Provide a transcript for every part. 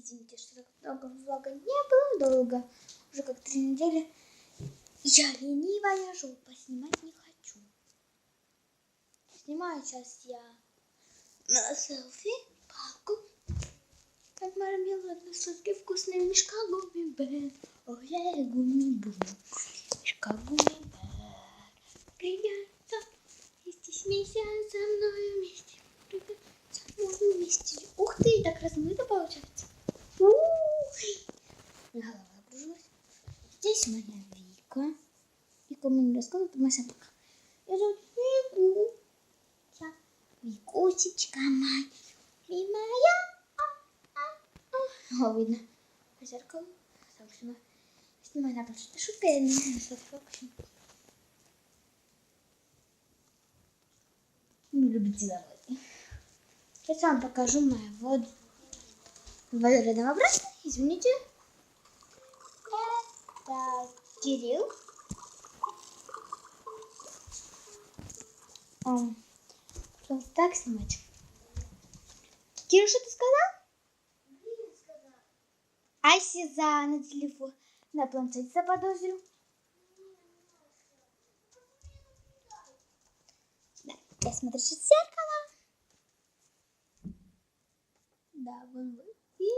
Извините, что так много влога не было долго. Уже как три недели. Я ленивая жопа, снимать не хочу. Снимаю сейчас я на селфи палку. Как мармеладно сладкий вкусный мешка гумми бэр. Ой, гумми бум. Мешка гумми бэр. Приятно. Вместе смейся со мной вместе. Со мной вместе. Ух ты, так размыто получается. Здесь моя Вика. Вика мне не рассказывает, это моя собака. Я зовут Вику. Викусечка моя. Любимая. О, видно по зеркалу. Так, снимаю. На планшет. Шутка, я не знаю, что это вообще. Не любите заводы. Сейчас вам покажу воду. Водородного брата. Извините. Кирилл. Ам, Что так снимать? Кирилл, что ты сказал? Айси за на телефон, на планшете заподозрил. Да, я смотрю сейчас в зеркало. Да, вон вы. И...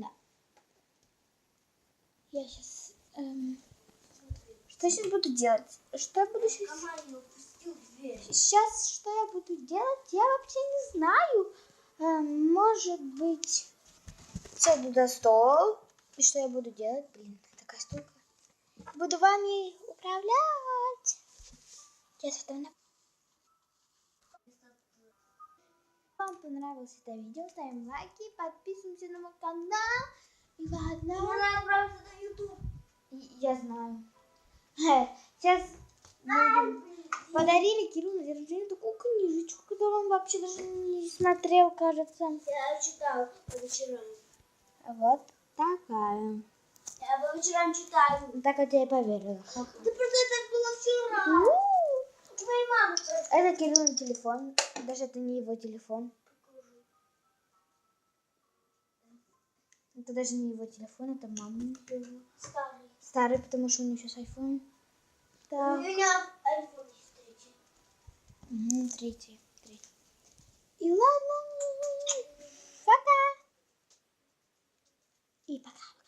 Да. Я сейчас... Что я сейчас буду делать? Что я буду сейчас... Сейчас что я буду делать, я вообще не знаю. Эм, Может быть, сяду за стол. И что я буду делать? Блин, такая штука. Буду вами управлять. Сейчас что на... Вам понравилось это видео, ставим лайки, подписываемся на мой канал. И ладно. Я знаю. Сейчас подарили Кириллу на день рождения такую книжечку, которую он вообще даже не смотрел, кажется. Я читаю по вечерам. Вот такая. Я по вечерам читаю. Так я и поверила. Да просто это было вчера. У, У твоей мамы тоже. Это Кириллин телефон. Даже это не его телефон. Это даже не его телефон, это телефон. Старый. Старый, потому что у него сейчас iPhone. Так. У меня iPhone есть третий. Угу, третий, третий. И ладно. Пока. И пока.